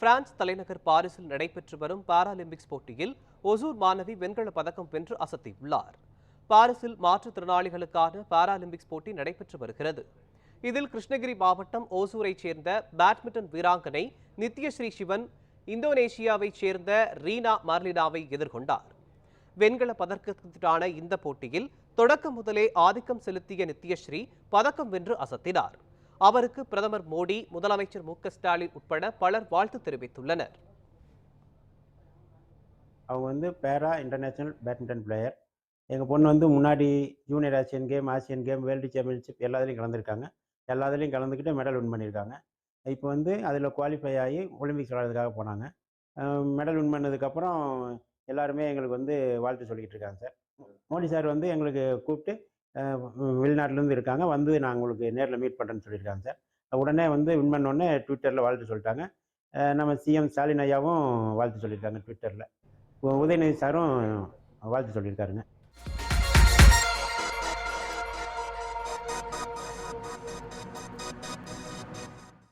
France தலைநகர் பாரிஸில் நடைபெற்று வரும் பாராலிம்பிக்ஸ் போட்டியில் ஒசூர் மாணவி வெண்கலப் பதக்கம் வென்று அசத்தியுள்ளார். பாரிஸில் மாற்றுத்திறனாளிகளுக்கான பாராலிம்பிக்ஸ் போட்டி நடைபெற்று வருகிறது. இதில் கிருஷ்ணகிரி மாவட்டம் ஓசூரைச் சேர்ந்த பேட்மிண்டன் வீராங்கனை நித்யஸ்ரீ சிவன் இந்தோனேஷியாவைச் சேர்ந்த ரீனா மார்லினாவை எதிர்கொண்டார். வெண்கல பதக்கத்திற்கான இந்த போட்டியில் தொடக்கம் முதலே ஆதிக்கம் செலுத்திய நித்யஸ்ரீ பதக்கம் வென்று அசத்தினார். அவருக்கு பிரதமர் மோடி முதலமைச்சர் மு ஸ்டாலின் உட்பட பலர் வாழ்த்து தெரிவித்துள்ளனர். அவங்க வந்து பேரா இன்டர்நேஷ்னல் பேட்மிண்டன் பிளேயர் எங்கள் பொண்ணு வந்து முன்னாடி junior Asian game Asian game world championship எல்லாத்துலேயும் கலந்துருக்காங்க. எல்லாத்துலேயும் கலந்துக்கிட்டு மெடல் வின் பண்ணியிருக்காங்க இப்போ வந்து அதில் குவாலிஃபை ஆகி ஒலிம்பிக்ஸ் விளையாடுறதுக்காக போனாங்க. மெடல் வின் பண்ணதுக்கப்புறம் எல்லாருமே எங்களுக்கு வந்து வாழ்த்து சொல்லிக்கிட்டு இருக்காங்க சார். மோடி சார் வந்து எங்களுக்கு கூப்பிட்டு வெளிநாட்டிலேருந்து இருக்காங்க. வந்து நான் உங்களுக்கு நேரில் மீட் பண்ணுறேன்னு சொல்லியிருக்காங்க சார். உடனே வந்து வின் பண்ணோடனே ட்விட்டரில் வாழ்த்து சொல்லிட்டாங்க. நம்ம சிஎம் ஸ்டாலின் ஐயாவும் வாழ்த்து சொல்லியிருக்காங்க ட்விட்டரில் உதயநிதி சாரும் வாழ்த்து சொல்லியிருக்காருங்க.